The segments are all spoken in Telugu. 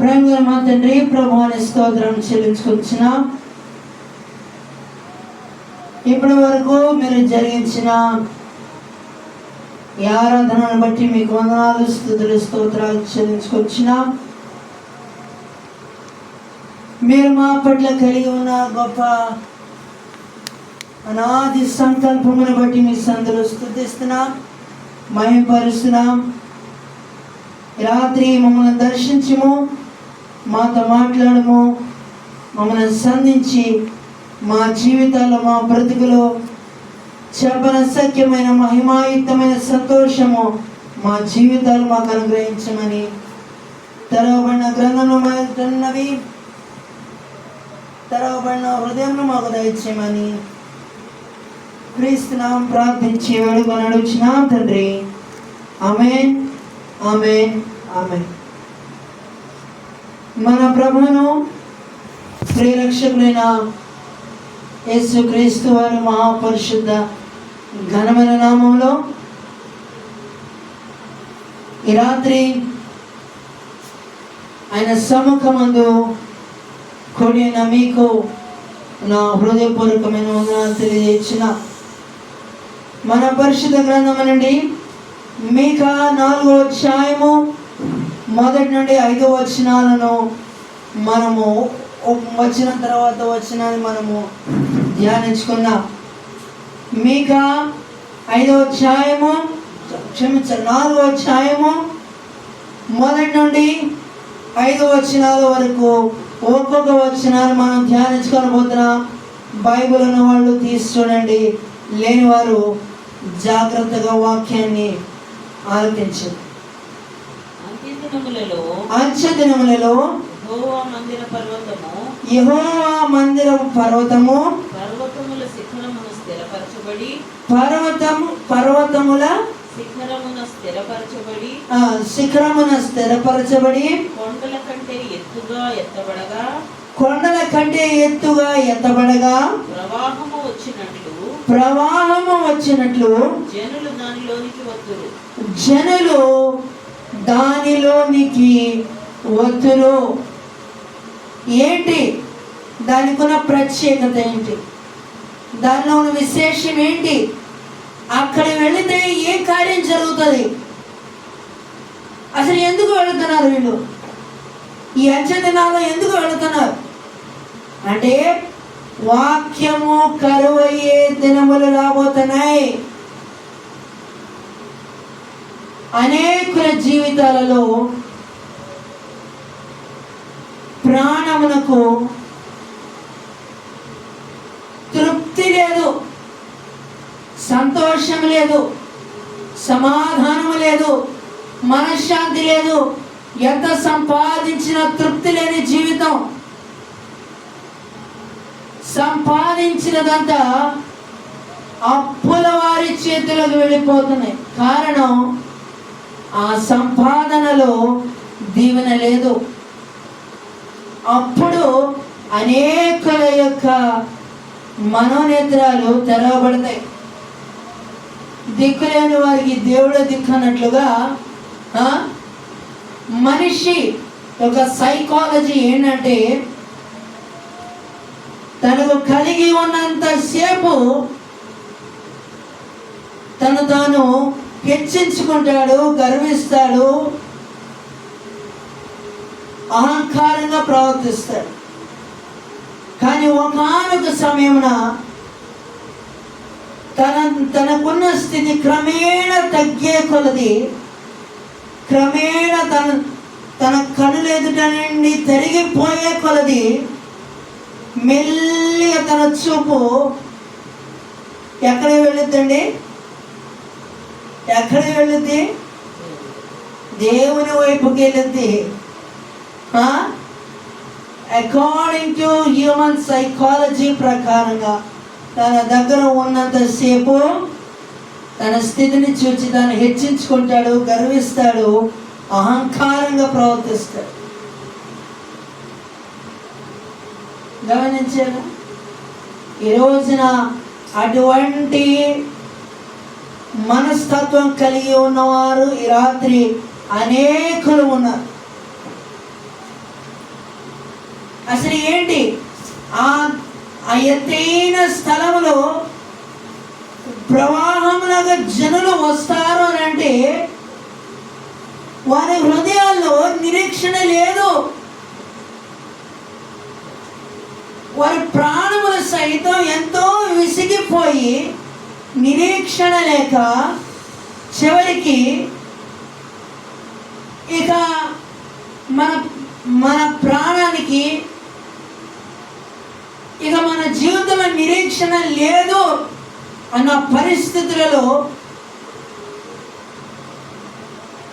ప్రేమ మా తండ్రి ప్రభు అనే స్తోత్రం చెల్లించుకొచ్చిన ఇప్పటి వరకు మీరు జరిగించిన ఈ ఆరాధనను బట్టి మీకు వందనాలు స్థుతులు స్తోత్రాలు చెల్లించుకొచ్చిన మీరు మా పట్ల కలిగి ఉన్న గొప్ప అనాది సంకల్పమును బట్టి మీ సందులు స్థుతిస్తున్నాం మహిమపరుస్తున్నాం రాత్రి మమ్మల్ని దర్శించము. మాతో మాట్లాడము. మమ్మల్ని సంధించి మా జీవితాల్లో మా బ్రతుకులో చెప్పన సత్యమైన మహిమాయుక్తమైన సంతోషము మా జీవితాలు మాకు అనుగ్రహించమని తెరవబడిన గ్రంథంలో ఉన్నవి తెరవబడిన హృదయంలో మాకు దయచేయమని క్రీస్తునాం ప్రార్థించి వేడుకొని అడుగుచున్నాం తండ్రి. Amen amen amen. మన ప్రభువును శ్రీరక్షకులైన యేసుక్రీస్తు వారి మహాపరిశుద్ధ ఘనమైన నామంలో ఈ రాత్రి ఆయన సముఖమందు కొడిన మీకు నా హృదయపూర్వకమైన వందనాలు తెలియజేసిన మన పరిశుద్ధ గ్రంథం నుండి మీక నాలుగో అధ్యాయము మొదటి నుండి ఐదు వచనాలను మనము వచ్చిన తర్వాత వచనాన్ని మనము ధ్యానించుకుందాం. మీక ఐదో అధ్యాయము క్షమించండి నాలుగో అధ్యాయము మొదటి నుండి ఐదు వచనాల వరకు ఒక్కొక్క వచనాలు మనం ధ్యానించుకోకపోతున్నా బైబిల్ ఉన్న వాళ్ళు తీసి చూడండి. లేని వారు జాగ్రత్తగా వాక్యాన్ని ఆలోచించారు అంత్యదినములలో అంచె దినములలో యెహోవా మందిర పర్వతము యెహోవా మందిర పర్వతము పర్వతముల శిఖరమును స్థిరపరచబడి పర్వతము పర్వతముల శిఖరమున స్థిరపరచబడి ఆ, శిఖరమున స్థిరపరచబడి కొండల కంటే ఎత్తుగా ఎత్తబడగా కొండల కంటే ఎత్తుగా ఎత్తబడగా ప్రవాహము వచ్చినట్లు ప్రవాహము వచ్చినట్లు జనులు దానిలోనికి వద్దురు జనులు దానిలోనికి వద్దురు ఏంటి? దానికి ఉన్న ప్రత్యేకత ఏంటి? దానిలో ఉన్న విశేషం ఏంటి? అక్కడ వెళితే ఏ కార్యం జరుగుతుంది? అసలు ఎందుకు వెళుతున్నారు వీళ్ళు? ఈ అంచెదినాల్లో ఎందుకు వెళుతున్నారు? అంటే వాక్యము కరువయ్యే దినములు రాబోతున్నాయి. అనేకుల జీవితాలలో ప్రాణమునకు తృప్తి లేదు సంతోషం లేదు సమాధానం లేదు మనశ్శాంతి లేదు. ఎంత సంపాదించిన తృప్తి లేని జీవితం. సంపాదించినదంతా అప్పుల వారి చేతులకు వెళ్ళిపోతున్నాయి. కారణం ఆ సంపాదనలో దీవెన లేదు. అప్పుడు అనేకుల యొక్క మనోనేత్రాలు తెరవబడతాయి. దిక్కులేని వారికి దేవుడు దిక్కు అన్నట్లుగా మనిషి యొక్క సైకాలజీ ఏంటంటే తనకు కలిగి ఉన్నంత సేపు తను తాను హెచ్చించుకుంటాడు గర్విస్తాడు అహంకారంగా ప్రవర్తిస్తాడు. కానీ ఒకనొక సమయమున తన తనకున్న స్థితి క్రమేణ తగ్గే కొలది క్రమేణ తన తన కనుల ఎదుట నుండి తరిగిపోయే కొలది మెల్లిగా తన చూపు ఎక్కడికి వెళ్ళొద్దండి? ఎక్కడ వెళ్ళుద్ది? దేవుని వైపుకి వెళ్ళుద్ది. అకార్డింగ్ టు హ్యూమన్ సైకాలజీ ప్రకారంగా తన దగ్గర ఉన్నంతసేపు తన స్థితిని చూచి తను హెచ్చించుకుంటాడు గర్విస్తాడు అహంకారంగా ప్రవర్తిస్తాడు. గమనించారా? ఈ రోజున అటువంటి మనస్తత్వం కలిగి ఉన్నవారు ఈ రాత్రి అనేకులు ఉన్నారు. అసలు ఏంటి? ఆ ఎత్తైన స్థలంలో ప్రవాహములుగా జనులు వస్తారు అని అంటే వారి హృదయాల్లో నిరీక్షణ లేదు. వారి ప్రాణములు సైతం ఎంతో విసిగిపోయి నిరీక్షణ లేక చివరికి ఇక మన మన ప్రాణానికి ఇక మన జీవితంలో నిరీక్షణ లేదు అన్న పరిస్థితులలో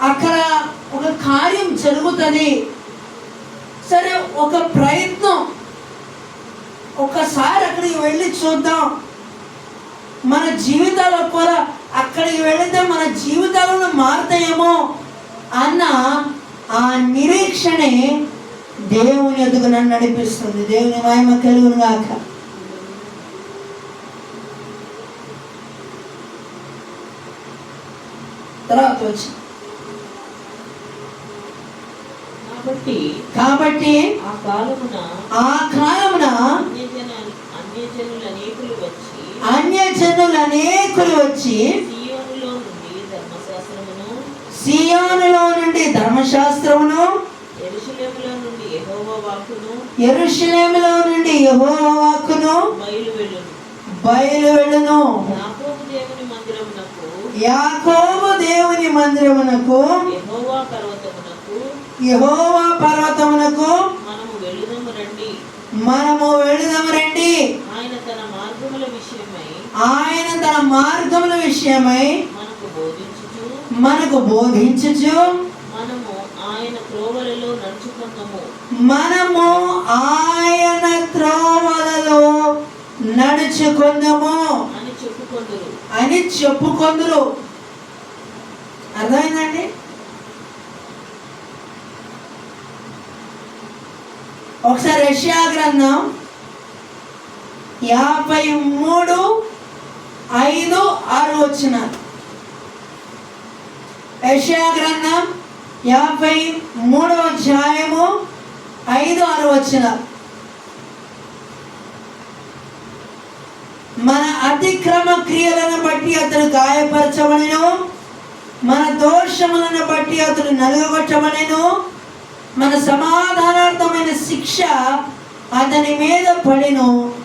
అక్కడ ఒక కార్యం జరుగుతుంది. సరే ఒక ప్రయత్నం. ఒకసారి అక్కడికి వెళ్ళి చూద్దాం. మన జీవితాల్లో కూడా అక్కడికి వెళితే మన జీవితాలను మారుతాయేమో అన్న ఆ నిరీక్షణే దేవుని ఎదుగు నన్ను నడిపిస్తుంది. దేవుని మహిమ కలుగును గాక. తర్వాత వచ్చి కాబట్టి కాబట్టి ఆ కాలమున ఆ కాలమున అన్యజనులు అనేకులు వచ్చి సీయోనులో నుండి ధర్మశాస్త్రమును ఎరుషలేములో నుండి వాక్కును బయలు వెళ్ళును. యాకోబు దేవుని మందిరమునకు యెహోవా పర్వతమునకు మనము రండి. మనము వెళుదాము రండి. ఆయన మార్గముల విషయమై మనకు బోధించుచు మనకు బోధించుచు మనము ఆయన త్రోవలలో నడుచుకుందాము. మనము ఆయన త్రోవలలో నడుచుకుందాము. అని చెప్పుకొందురు. అని చెప్పుకొందరు. అర్థమైందండి? ఒకసారి రష్యా గ్రంథం యాభై మూడు ఐదు ఆరు వచ్చిన యష్యా గ్రంథం యాభై మూడవ అధ్యాయము ఐదు ఆరు వచ్చిన మన అతిక్రమ క్రియలను బట్టి అతడు గాయపరచబడెను. మన దోషములను బట్టి అతడు నలుగగొట్టబడెను మన సమాధానార్థమైన శిక్ష అతని మీద పడెను.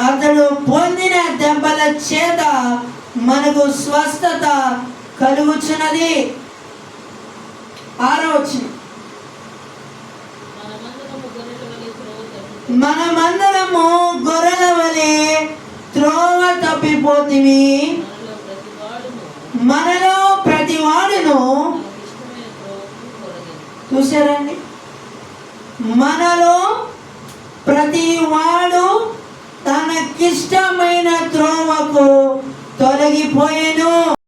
అతడు పొందిన దెబ్బల చేత మనకు స్వస్థత కలుగుచున్నది. ఆరో వచ్చిన మనమందరము గొర్రెల వలె త్రోవ తప్పిపోతివి మనలో ప్రతి వాడును చూసారండి మనలో ప్రతి వాడు తనకిష్టమైన త్రోవకు తొలగిపోయేను.